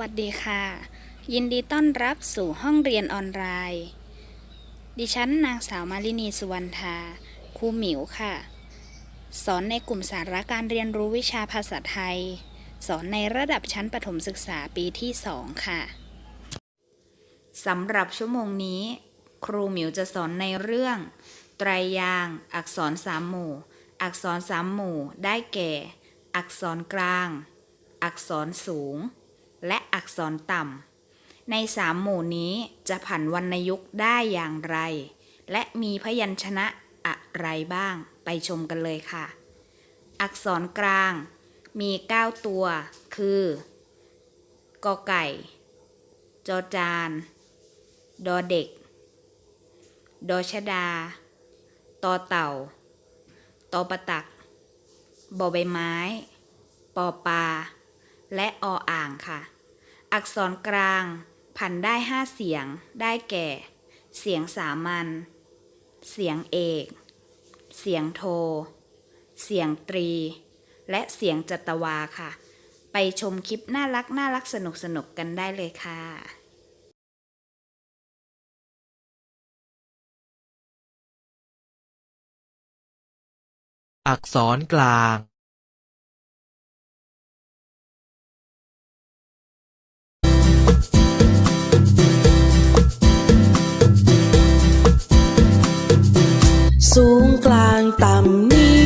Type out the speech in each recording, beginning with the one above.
วัสดีค่ะ ยินดีต้อนรับสู่ห้องเรียนออนไลน์ ดิฉันนางสาวมาลินีสุวรรณทาครูหมิวค่ะ สอนในกลุ่มสาระการเรียนรู้วิชาภาษาไทย สอนในระดับชั้นประถมศึกษาปีที่ 2 ค่ะสำหรับชั่วโมงนี้ ครูหมิวจะสอนในเรื่อง ไตรยาง อักษรสามหมู่ อักษรสามหมู่ ได้แก่ อักษรกลาง อักษรสูง และอักษรต่ำ ในสามหมู่นี้จะผันวรรณยุกต์ได้อย่างไร และมีพยัญชนะอะไรบ้างไปชมกันเลยค่ะ อักษรกลางมี 9 ตัว คือกอไก่ จอจาน ดอเด็ก ดอชดา ตอเต่า ตอประตัก บอใบไม้ ปอปลา และออ่างค่ะ อักษรกลางพันได้ห้าเสียง ได้แก่ เสียงสามัญ เสียงเอก เสียงโท เสียงตรี และเสียงจัตวาค่ะ ไปชมคลิปน่ารักน่ารักสนุกสนุกกันได้เลยค่ะอักษรกลาง สูงกลางต่ำนี้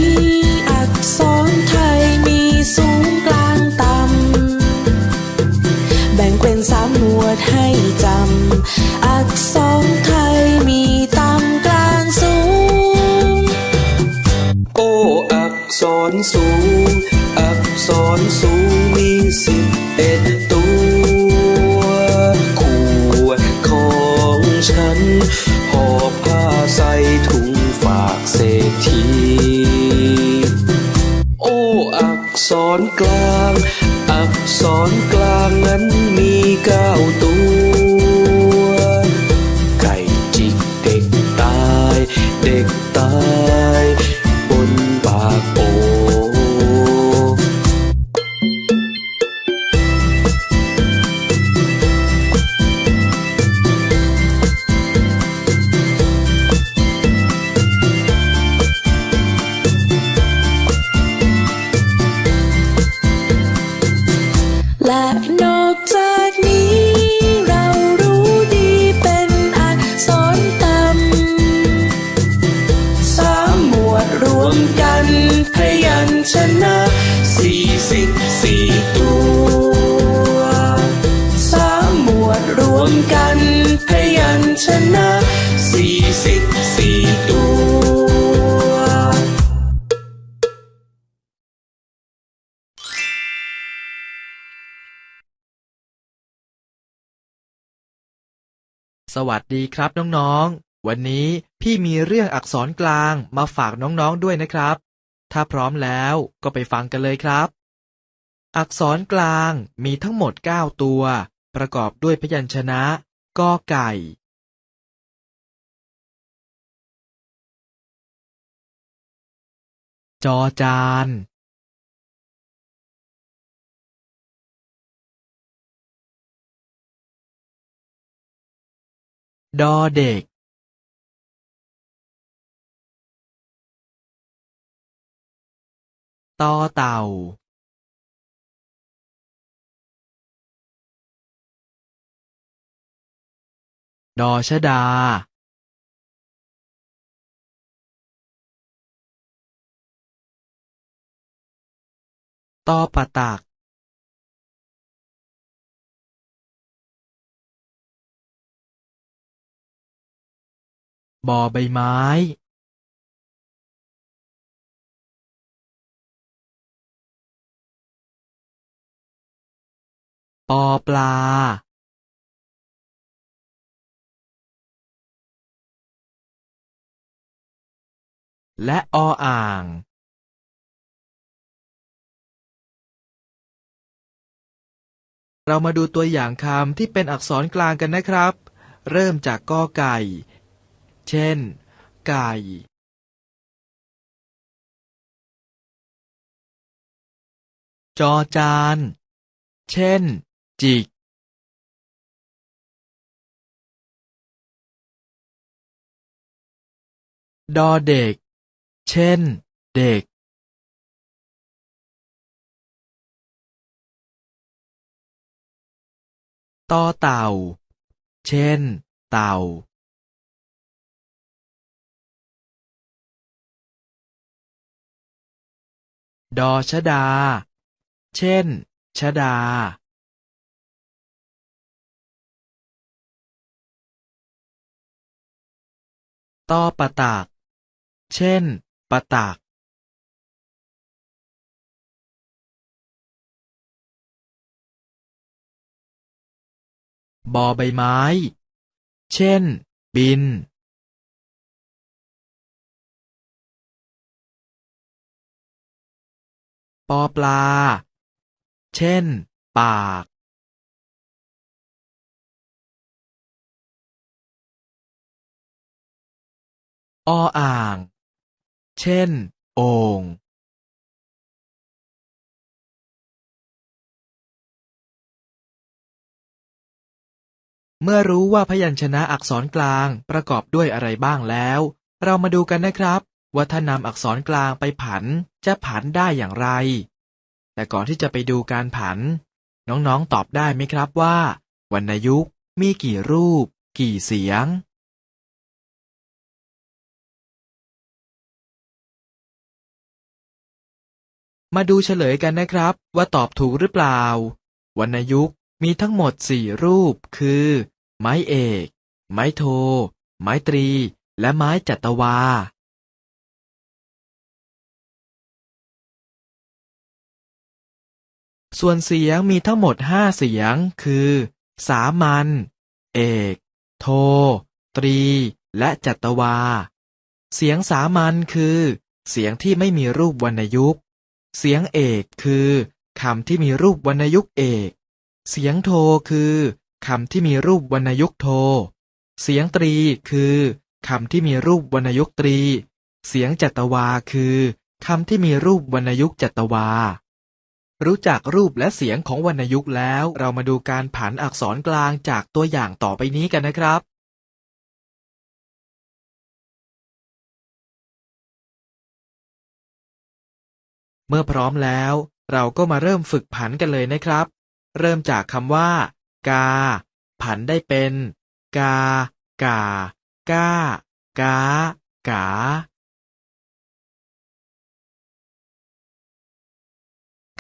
อักษรไทยมีสูงกลางต่ำแบ่งเป็นสามหมวดให้จำ อักษรไทยมีต่ำกลางสูง โออักษรสูง อักษรสูง สวัสดีครับน้องๆ วันนี้พี่มีเรื่องอักษรกลางมาฝากน้องๆด้วยนะครับ ถ้าพร้อมแล้วก็ไปฟังกันเลยครับ อักษรกลางมีทั้งหมด 9 ตัว ประกอบด้วยพยัญชนะกอไก่ จอจาน ดอเด็กตอเต่า ดอชดา ตอปะตัก บอใบไม้ปอปลา และออ่าง เรามาดูตัวอย่างคำที่เป็นอักษรกลางกันนะครับ เริ่มจากกอไก่ เช่น ไก่จอจาน เช่น จิก ดอเด็ก เช่น เด็ก ต่อเต่า เช่น เต่า ดอชดา เช่น ชดาตอปะตักเช่น ปะตักบอใบไม้ เช่น บิน ปอปลา เช่น ปากออ่าง เช่น โอ่งเมื่อรู้ว่าพยัญชนะอักษรกลางประกอบด้วยอะไรบ้างแล้ว เรามาดูกันนะครับ ว่าถ้านำอักษรกลางไปผันจะผันได้อย่างไร แต่ก่อนที่จะไปดูการผัน น้องๆตอบได้ไหมครับว่า วรรณยุกมีกี่รูป กี่เสียง มาดูเฉลยกันนะครับ ว่าตอบถูกหรือเปล่า วรรณยุกมีทั้งหมดสี่รูป คือ ไม้เอก ไม้โท ไม้ตรี และไม้จัตวา ส่วนเสียงมีทั้งหมดห้าเสียง คือ สามัญ เอก โท ตรี และจัตวา เสียงสามัญคือ เสียงที่ไม่มีรูปวรรณยุกต์ เสียงเอกคือคำที่มีรูปวรรณยุกต์เอก เสียงโทคือคำที่มีรูปวรรณยุกต์โท เสียงตรีคือคำที่มีรูปวรรณยุกต์ตรี เสียงจัตวาคือคำที่มีรูปวรรณยุกต์จัตวา รู้จักรูปและเสียงของวรรณยุกต์แล้ว เรามาดูการผันอักษรกลางจากตัวอย่างต่อไปนี้กันนะครับ เมื่อพร้อมแล้ว เราก็มาเริ่มฝึกผันกันเลยนะครับ เริ่มจากคำว่า กา ผันได้เป็น กา กา ก้า กากา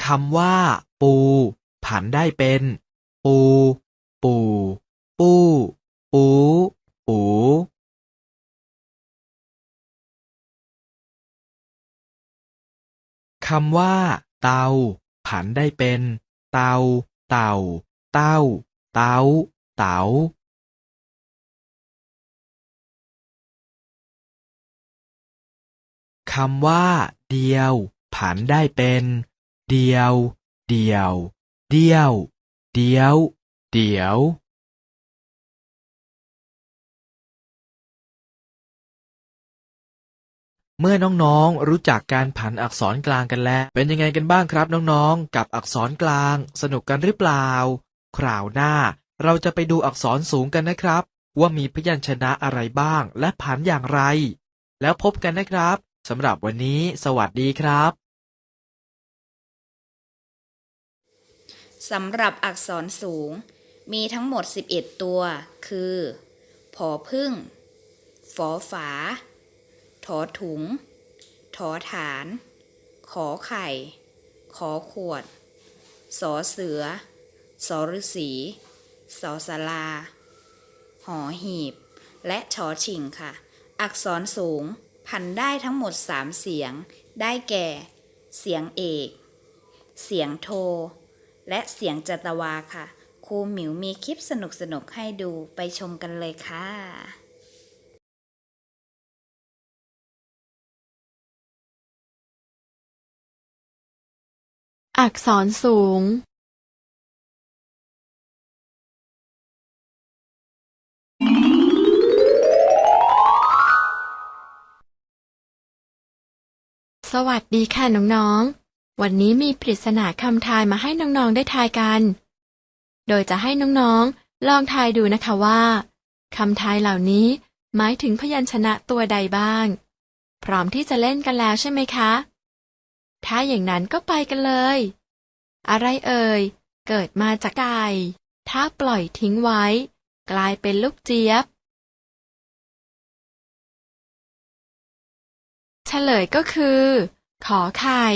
คำว่า ปู ผันได้เป็น ปู ปู ปู ปู ปูคำว่า เตา ผันได้เป็น เตา เต่า เต้า เต้า เต๋าคำว่า เดียว ผันได้เป็น เดียว เดียว เดียว เดียว เดียวเมื่อน้องๆ รู้จักการผันอักษรกลางกันแล้ว เป็นยังไงกันบ้างครับน้องๆ กับอักษรกลาง สนุกกันหรือเปล่า คราวหน้า เราจะไปดูอักษรสูงกันนะครับ ว่ามีพยัญชนะอะไรบ้างและผันอย่างไร แล้วพบกันนะครับสำหรับวันนี้ สวัสดีครับ สำหรับอักษรสูง มีทั้งหมด 11 ตัว คือผอพึ่ง ฝอฝา ถอถุง ถอฐาน ขอไข่ ขอขวด สอเสือ สอฤษี สอสาราหอหีบ และชอชิงค่ะ อักษรสูงพันได้ทั้งหมด 3 เสียง ได้แก่ เสียงเอก เสียงโท และเสียงจัตวาค่ะ ครูหมิวมีคลิปสนุกๆให้ดูไปชมกันเลยค่ะอักษรสูง สวัสดีค่ะน้องๆ วันนี้มีปริศนาคำทายมาให้น้องๆได้ทายกัน โดยจะให้น้องๆ ลองทายดูนะคะว่าคำทายเหล่านี้หมายถึงพยัญชนะตัวใดบ้าง พร้อมที่จะเล่นกันแล้วใช่ไหมคะ ถ้าอย่างนั้นก็ไปกันเลย อะไรเอ่ย เกิดมาจากไก่ ถ้าปล่อยทิ้งไว้ กลายเป็นลูกเจี๊ยบ เฉลยก็คือ ขอไข่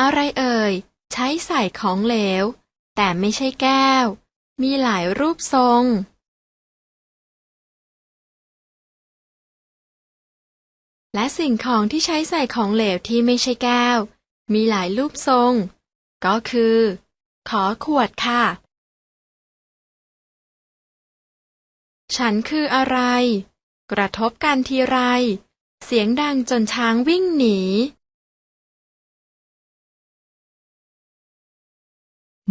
อะไรเอ่ย ใช้ใส่ของเหลว แต่ไม่ใช่แก้ว มีหลายรูปทรงและสิ่งของที่ใช้ใส่ของเหลวที่ไม่ใช่แก้ว มีหลายรูปทรง ก็คือ ขอขวดค่ะ ฉันคืออะไร กระทบกันทีไร เสียงดังจนช้างวิ่งหนี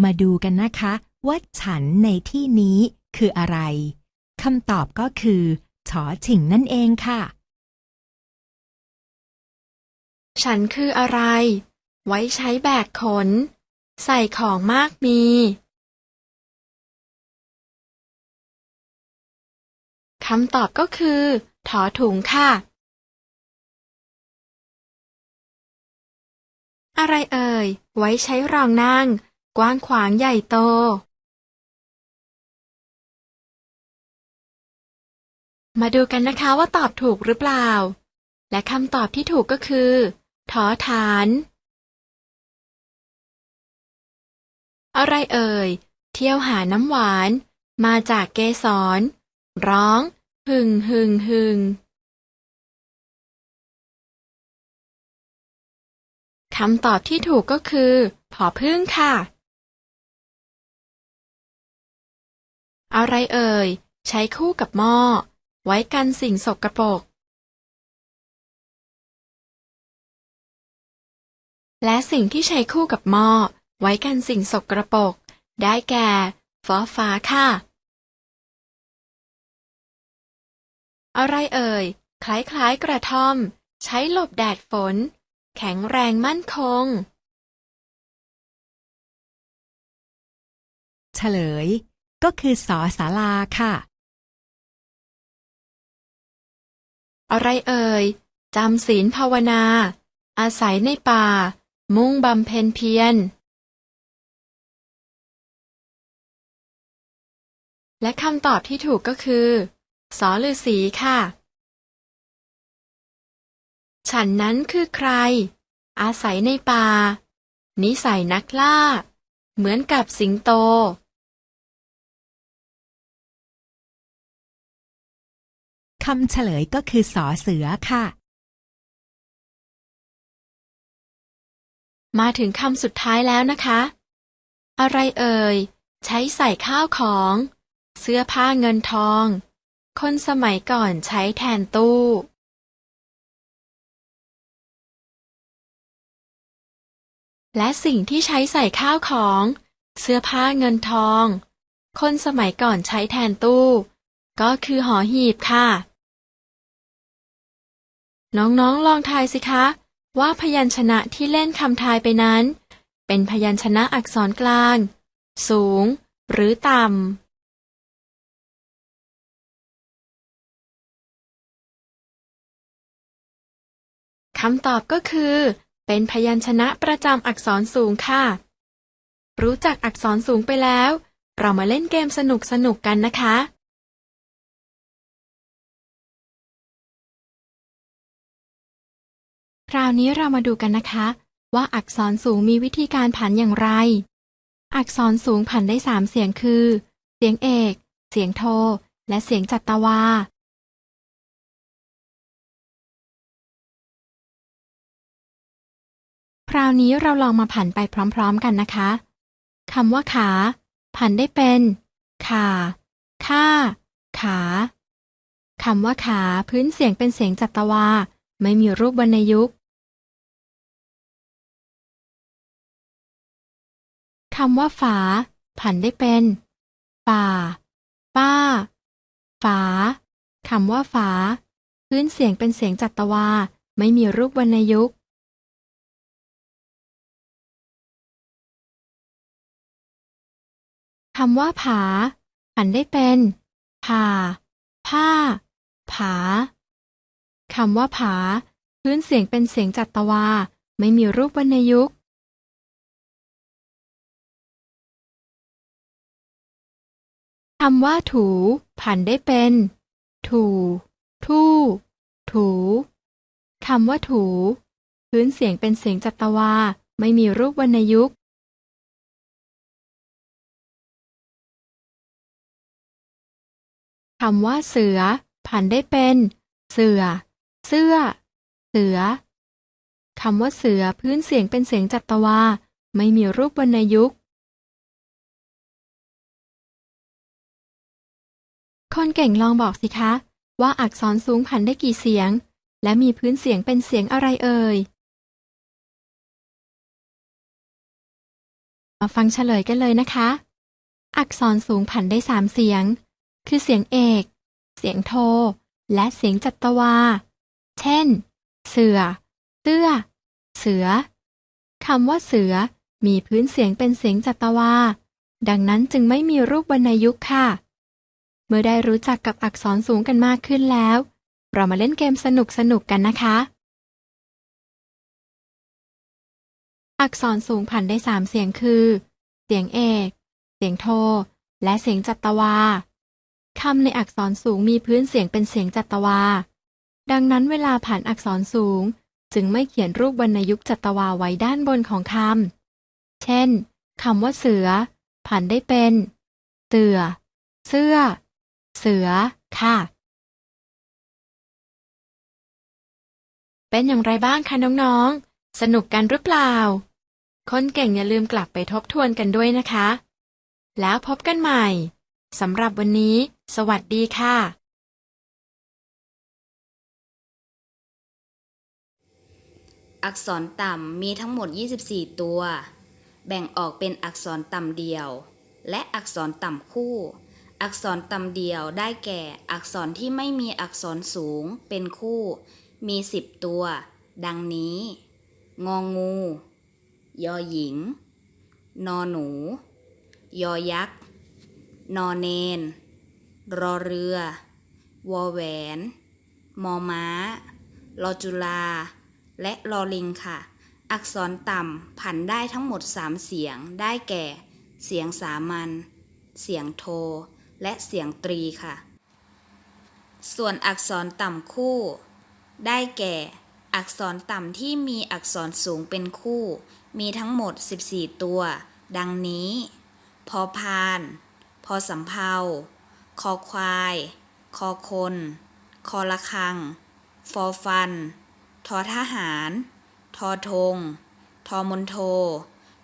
มาดูกันนะคะว่าฉันในที่นี้คืออะไรคำตอบก็คือชอฉิงนั่นเองค่ะ ฉันคืออะไร ไว้ใช้แบกขน ใส่ของมากมีคำตอบก็คือถอถุงค่ะ อะไรเอ่ย ไว้ใช้รองนั่ง กว้างขวางใหญ่โตมาดูกันนะคะว่าตอบถูกหรือเปล่า และคำตอบที่ถูกก็คือถอฐาน อะไรเอ่ย เที่ยวหาน้ำหวาน มาจากเกสร ร้อง หึงหึงหึงคำตอบที่ถูกก็คือ ผอพึ่งค่ะ อะไรเอ่ย ใช้คู่กับหม้อ ไว้กันสิ่งสกปรก และสิ่งที่ใช้คู่กับหม้อ ไว้กันสิ่งสกรปรก ได้แก่ฟอฟ้าค่ะ อะไรเอ่ย คล้ายๆกระท่อม ใช้หลบแดดฝน แข็งแรงมั่นคง เฉลย ก็คือสอสาลาค่ะ อะไรเอ่ยจำศีลภาวนา อาศัยในป่า มุ่งบำเพ็ญเพียร และคำตอบที่ถูกก็คือสอฤาษีค่ะ ฉันนั้นคือใคร อาศัยในป่า นิสัยนักล่า เหมือนกับสิงโต คำเฉลยก็คือสอเสือค่ะ มาถึงคำสุดท้ายแล้วนะคะ อะไรเอ่ย ใช้ใส่ข้าวของ เสื้อผ้าเงินทอง คนสมัยก่อนใช้แทนตู้และสิ่งที่ใช้ใส่ข้าวของ เสื้อผ้าเงินทอง คนสมัยก่อนใช้แทนตู้ ก็คือหอหีบค่ะ น้องๆลองทายสิคะ ว่าพยัญชนะที่เล่นคำทายไปนั้น เป็นพยัญชนะอักษรกลาง สูง หรือต่ำคำตอบก็คือ เป็นพยัญชนะประจำอักษรสูงค่ะ รู้จักอักษรสูงไปแล้ว เรามาเล่นเกมสนุกๆกันนะคะ คราวนี้เรามาดูกันนะคะ ว่าอักษรสูงมีวิธีการผันอย่างไร อักษรสูงผันได้สามเสียงคือ เสียงเอก เสียงโท และเสียงจัตวา คราวนี้เราลองมาผันไปพร้อมๆกันนะคะคำว่าขา ผันได้เป็นขาค่า ขา คำว่าขาพื้นเสียงเป็นเสียงจัตวา ไม่มีรูปวรรณยุกต์ำว่าฝา ผันได้เป็นฝ่า ป้า ฝาคำว่าฝา พื้นเสียงเป็นเสียงจัตวา ไม่มีรูปวรรณยุกต์คำว่าผา ผันได้เป็นผ่า ผ้าผผาคำว่าผา พื้นเสียงเป็นเสียงจัตวา ไม่มีรูปวรรณยุกต์ คำว่าถู ผันได้เป็น ถูทู่ ถูคำว่าถู พื้นเสียงเป็นเสียงจัตวา ไม่มีรูปวรรณยุกต์คำว่าเสือ ผันได้เป็น เสือ เสื้อ เสือคำว่าเสือพื้นเสียงเป็นเสียงจัตวา ไม่มีรูปวรรณยุกต์ คนเก่งลองบอกสิคะ ว่าอักษรสูงผันได้กี่เสียง และมีพื้นเสียงเป็นเสียงอะไรเอ่ย มาฟังเฉลยกันเลยนะคะ อักษรสูงผันได้สามเสียง คือเสียงเอก เสียงโท และเสียงจัตวา เช่น เสือเสื้อ เสือคำว่าเสือมีพื้นเสียงเป็นเสียงจัตวา ดังนั้นจึงไม่มีรูปวรรณยุกต์ค่ะ มื่อได้รู้จักกับอักษรสูงกันมากขึ้นแล้ว เรามาเล่นเกมสนุกๆกันนะคะ อักษรสูงผันได้สามเสียงคือ เสียงเอก เสียงโท และเสียงจัตวาคำในอักษรสูงมีพื้นเสียงเป็นเสียงจัตวา ดังนั้นเวลาผ่านอักษรสูง จึงไม่เขียนรูปวรรณยุกต์จัตวาไว้ด้านบนของคำ เช่นคำว่าเสือ ผันได้เป็น เตือ เสื้อ เสือ ค่ะ เป็นอย่างไรบ้างคะน้องๆ สนุกกันหรือเปล่า คนเก่งอย่าลืมกลับไปทบทวนกันด้วยนะคะ แล้วพบกันใหม่สำหรับวันนี้ สวัสดีค่ะอักษรต่ำมีทั้งหมด 24 ตัว แบ่งออกเป็นอักษรต่ำเดียว และอักษรต่ำคู่ อักษรต่ำเดียวได้แก่อักษรที่ไม่มีอักษรสูงเป็นคู่ มี10ตัว ดังนี้ งองู ยอหญิง นอหนู ยอยักษ์ นอเนน รอเรือ วอแหวน มอม้า ลอจุลา และลอลิงค่ะ อักษรต่ำผันได้ทั้งหมด3เสียงได้แก่ เสียงสามัญ เสียงโท และเสียงตรีค่ะ ส่วนอักษรต่ำคู่ ได้แก่ อักษรต่ำที่มีอักษรสูงเป็นคู่ มีทั้งหมด 14 ตัว ดังนี้ พอพาน พอสำเภาคอควาย คอคน คอละคัง ฟอฟัน ทอทหาร ทอธง ทอมนโท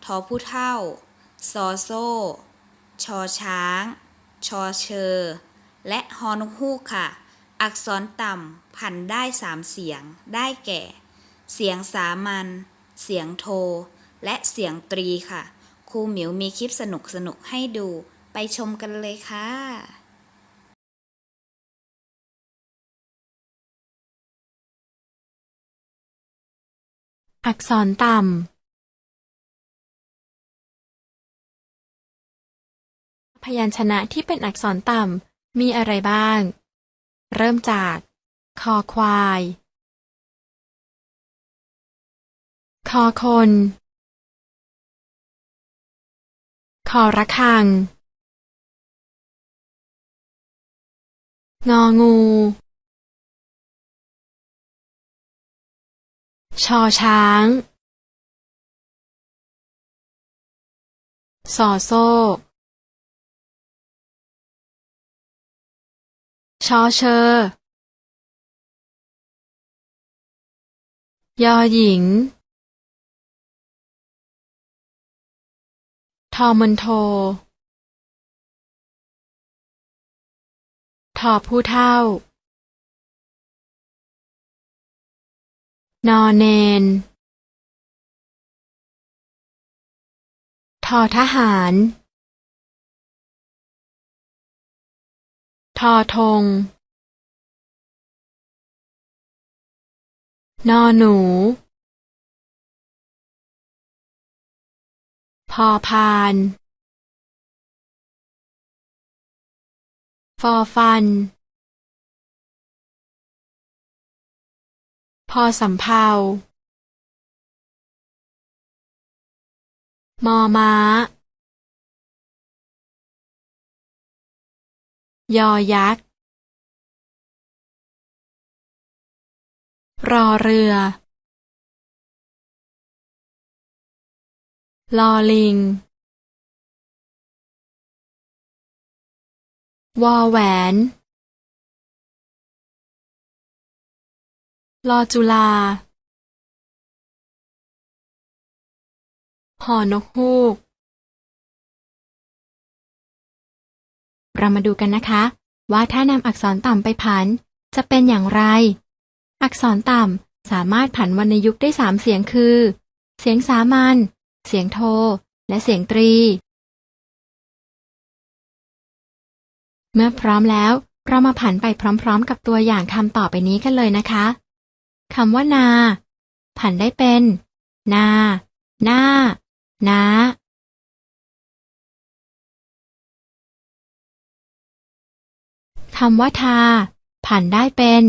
ทอผู้เท่า ซอโซ่ ชอช้าง ชอเชอ และฮอนกฮูกค่ะ อักษรต่ำผันได้สามเสียง ได้แก่ เสียงสามัญ เสียงโท และเสียงตรีค่ะ ครูหมิวมีคลิปสนุกๆให้ดู ไปชมกันเลยค่ะอักษรต่ำ พยัญชนะที่เป็นอักษรต่ำ มีอะไรบ้าง เริ่มจาก คอควาย คอคน คอระฆัง งองู ชอช้าง สอโซ่ ชอเชอยอหญิง ทอมันโท ทอผู้เท่า นอเนน ทอทหาร ทอธงนอหนู พอพาน ฟอฟัน พอสำเภามอม้า ยอยักษ์ รอเรือ ลอลิง วอแหวน ลอจุลาหอนกฮูก เรามาดูกันนะคะ ว่าถ้านำอักษรต่ำไปผัน จะเป็นอย่างไร อักษรต่ำสามารถผันวรรณยุกต์ได้สามเสียงคือ เสียงสามัญ เสียงโท และเสียงตรี เมื่อพร้อมแล้วเรามาผันไปพร้อมๆ กับตัวอย่างคำต่อไปนี้กันเลยนะคะคำว่านา ผันได้เป็น นา หน้า นา คำว่าทาผันได้เป็น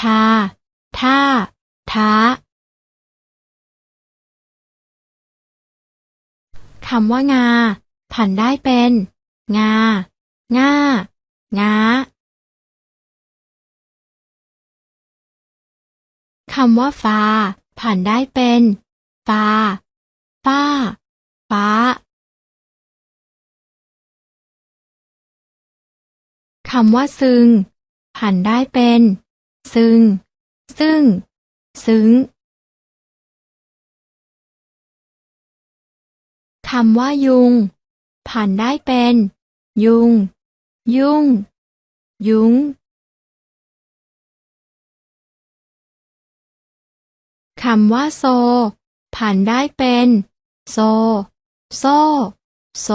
ทา ท่า ท้าคำว่างาผันได้เป็น งา ง่า งาคำว่าฟ้าผันได้เป็น ฟ้า ฟ้า ฟ้า คำว่าซึง ผันได้เป็น ซึง ซึ่ง ซึ้งคำว่ายุง ผันได้เป็น ยุง ยุ่ง ยุ้งคำว่าโซ ผันได้เป็น โซ โซ โซ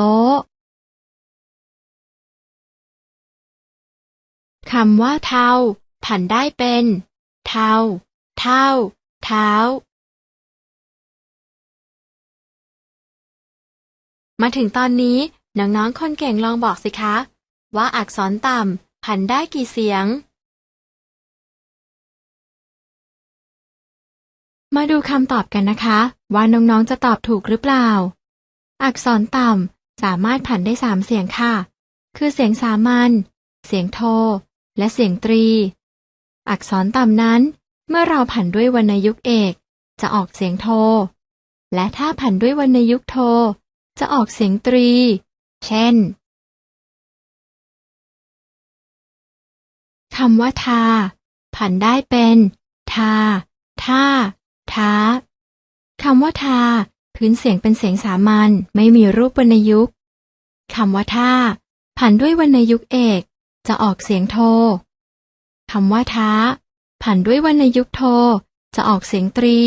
คำว่าเทาผันได้เป็น เทาเท่า เท้า มาถึงตอนนี้น้องๆคนเก่งลองบอกสิคะ ว่าอักษรต่ำผันได้กี่เสียง มาดูคำตอบกันนะคะ ว่าน้องๆจะตอบถูกหรือเปล่า อักษรต่ำสามารถผันได้สามเสียงค่ะ คือเสียงสามัญ เสียงโท และเสียงตรี อักษรต่ำนั้น เมื่อเราผันด้วยวรรณยุกต์เอก จะออกเสียงโท และถ้าผันด้วยวรรณยุกต์โท จะออกเสียงตรี เช่นคำว่าทา ผันได้เป็น ทา ท่า ท้าคำว่าทา พื้นเสียงเป็นเสียงสามัญไม่มีรูปวรรณยุกต์คำว่าท่า ผันด้วยวรรณยุกต์เอก จะออกเสียงโทคำว่าท้า ผันด้วยวรรณยุกโท จะออกเสียงตรี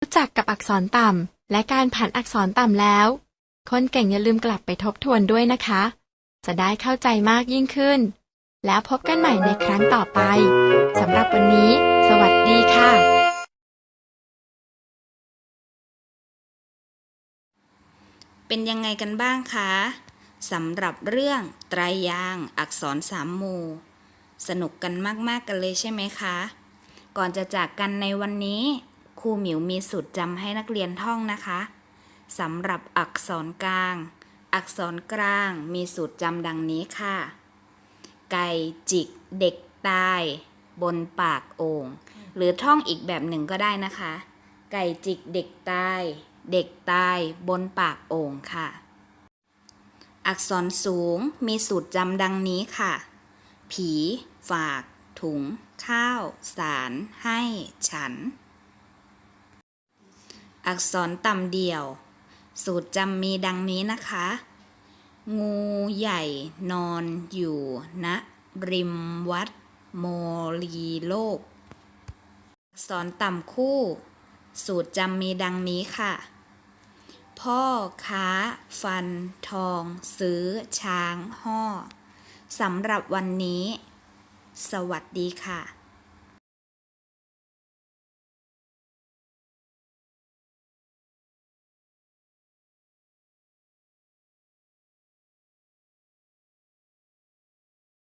รู้จักกับอักษรต่ำ และการผันอักษรต่ำแล้ว คนเก่งอย่าลืมกลับไปทบทวนด้วยนะคะ จะได้เข้าใจมากยิ่งขึ้น แล้วพบกันใหม่ในครั้งต่อไปสำหรับวันนี้ สวัสดีค่ะเป็นยังไงกันบ้างคะ สำหรับเรื่องไตรยางอักษรสามหมู่ สนุกกันมากๆกันเลยใช่ไหมคะ ก่อนจะจากกันในวันนี้ครูหมิวมีสูตรจำให้นักเรียนท่องนะคะสำหรับอักษรกลาง อักษรกลางมีสูตรจำดังนี้ค่ะ ไก่จิกเด็กตาย บนปากโอ่งหรือท่องอีกแบบหนึ่งก็ได้นะคะ ไก่จิกเด็กตาย เด็กตายบนปากโอ่งค่ะ อักษรสูงมีสูตรจำดังนี้ค่ะ ผี ฝาก ถุง ข้าว สาร ให้ ฉัน อักษรต่ำเดี่ยว สูตรจำมีดังนี้นะคะ งูใหญ่นอนอยู่ณริมวัด โมลีโลก อักษรต่ำคู่ สูตรจำมีดังนี้ค่ะ พ่อค้า ฟัน ทอง ซื้อ ช้าง ห่อสำหรับวันนี้ สวัสดีค่ะ